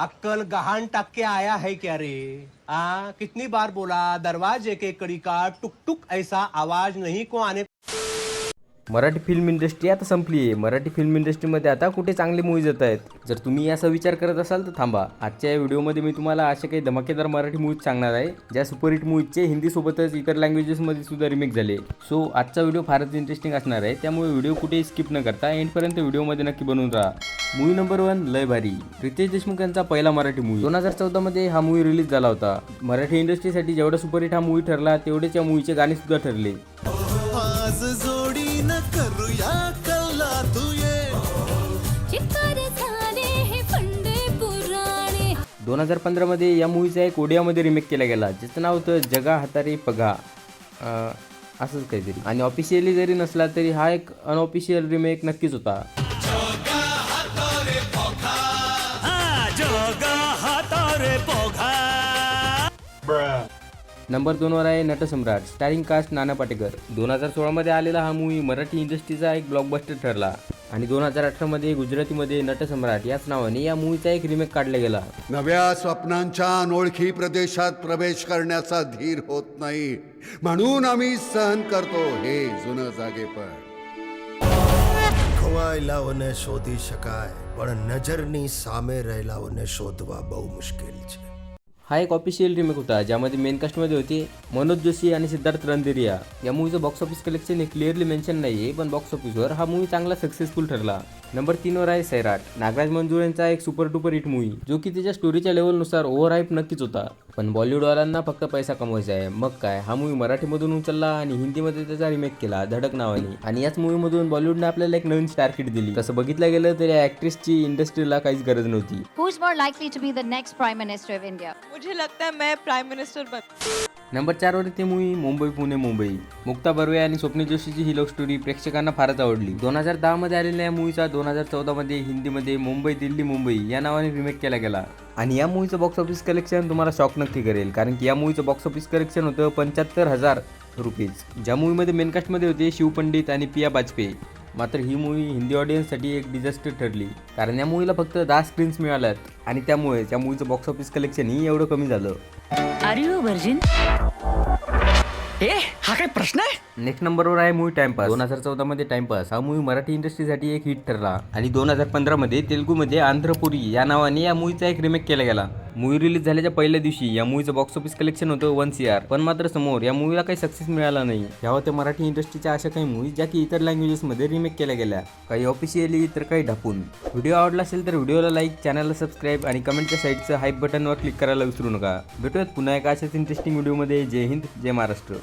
अक्कल गहान टाक के आया है क्या रे? आ कितनी बार बोला दरवाजे के कड़ी का टुक टुक ऐसा आवाज नहीं को आने मराठी फिल्म इंडस्ट्री आता संपली आहे मराठी फिल्म इंडस्ट्रीमध्ये आता कुठे चांगले मूवीज येत आहेत? जर तुम्ही याचा विचार करत असाल तर थांबा. आजच्या या व्हिडिओमध्ये मी तुम्हाला असे काही धमाकेदार मराठी मूवीज सांगणार आहे ज्या सुपरहिट मूवीजचे हिंदीसोबतच इतर लँग्वेजेसमध्ये सुद्धा रिमेक झाले. सो आजचा व्हिडिओ फारच इंटरेस्टिंग असणार आहे. त्यामुळे व्हिडिओ कुठेही स्किप न करता एंडपर्यंत व्हिडिओमध्ये नक्की बनवून राहा. मूवी नंबर वन लय भारी. रितेश देशमुख यांचा पहिला मराठी मूवी दोन हजार चौदामध्ये हा मूवी रिलीज झाला होता. मराठी इंडस्ट्रीसाठी जेवढा सुपरहिट हा मूवी ठरला तेवढेच या मूवीचे गाणे सुद्धा ठरले. कल्ला तू ये दोन हजार पंधरामध्ये या मूवीचा एक ओडियामध्ये रिमेक केला गेला ज्याचं नाव होतं जगा हातारी पगा. असंच काहीतरी. आणि ऑफिशियली जरी नसला तरी हा एक अनऑफिशियल रिमेक नक्कीच होता. नंबर दोनवर आहे नटसम्राट स्टारिंग कास्ट नाना पाटेकर दोन हजार सोळामध्ये आलेला हा मूवी मराठी इंडस्ट्रीचा एक ब्लॉकबस्टर ठरला आणि दोन हजार अठरामध्ये गुजरातीमध्ये नटसम्राट याच नावाने या मूवीचा एक रिमेक काढला गेला नव्या स्वप्नांच्या अनोळखी प्रदेशात प्रवेश करण्याचा धीर होत नाही म्हणून आम्ही सहन करतो हे जुनं जागेपण ખોવાયેલાઓને શોધી શકાય પણ નજરની સામે રહેલાઓને શોધવા બહુ મુશ્કેલ છે हा एक ऑफिशियल रिमेक होता ज्यामध्ये मेन कास्टमध्ये होते मनोज जोशी आणि सिद्धार्थ रणदिरिया. या मूवीचं बॉक्स ऑफिस कलेक्शन हे क्लिअरली मेन्शन नाही आहे पण बॉक्स ऑफिसवर हा मूवी चांगला सक्सेसफुल ठरला. नंबर तीनवर आहे सैराट. नागराज मंजूर यांचा एक सुपर डुपर हिट मूवी जो की त्याच्या स्टोरीच्या लेवलनुसार ओव्हर हाईप नक्कीच होता. पण बॉलिवूडवाल्यांना फक्त पैसा कमवायचा आहे. मग काय? हा मूवी मराठीमधून उचलला आणि हिंदीमध्ये त्याचा रिमेक केला धडक नावाने. आणि याच मूवीमधून बॉलिवूडने आपल्याला एक नवीन स्टार किट दिली. तसं बघितलं गेलं तर या ॲक्ट्रेसची इंडस्ट्रीला काहीच गरज नव्हती. Who's more likely to be the next Prime Minister of India? मुझे लगता है मैं प्राइम मिनिस्टर बन नंबर चारवरती मूवी मुंबई पुणे मुंबई. मुक्ता बर्वे आणि स्वप्नी जोशीची ही लव्ह स्टोरी प्रेक्षकांना फारच आवडली. दोन हजार दहामध्ये आलेल्या या मूवीचा दोन हजार चौदामध्ये हिंदीमध्ये मुंबई दिल्ली मुंबई या नावाने रिमेक केला गेला. आणि या मूवीचं बॉक्स ऑफिस कलेक्शन तुम्हाला शॉक नक्की करेल कारण की या मूवीचं बॉक्स ऑफिस कलेक्शन होतं पंच्याहत्तर हजार रुपीज ज्या मूवीमध्ये मेनकास्टमध्ये होते शिव पंडित आणि पिया बाजपेयी. मात्र ही मूवी हिंदी ऑडियन्ससाठी एक डिझास्टर ठरली कारण या मूवीला फक्त दहा स्क्रीन्स मिळाल्यात. आणि त्यामुळे त्या मूवीचं बॉक्स ऑफिस कलेक्शनही एवढं कमी झालं. आर यू व्हर्जिन ए हा काय प्रश्न आहे? नेक्स्ट नंबरवर आहे मूवी टाइमपास दोन हजार चौदामध्ये टाइमपास हा मूवी मराठी इंडस्ट्रीसाठी एक हिट ठरला. आणि दोन हजार पंधरामध्ये तेलुगूमध्ये आंध्रपुरी या नावाने या मूवीचा एक रिमेक केला गेला. मूवी रिलीज झाल्याच्या पहिल्या दिवशी या मूवीचं बॉक्स ऑफिस कलेक्शन होतं वन सी आर पण मात्र समोर या मूवीला काही सक्सेस मिळाला नाही. ह्या होत्या मराठी इंडस्ट्रीच्या अशा काही मूवीज ज्या की इतर लँग्वेजेसमध्ये रिमेक केल्या गेल्या. काही ऑफिशियली तर काही ढापून. व्हिडिओ आवडला असेल तर व्हिडिओला लाईक चॅनलला सबस्क्राईब आणि कमेंटच्या साईडचं हाईप बटनवर क्लिक करायला विसरू नका. भेटूयात पुन्हा एका अशाच इंटरेस्टिंग व्हिडिओमध्ये जय हिंद जय महाराष्ट्र.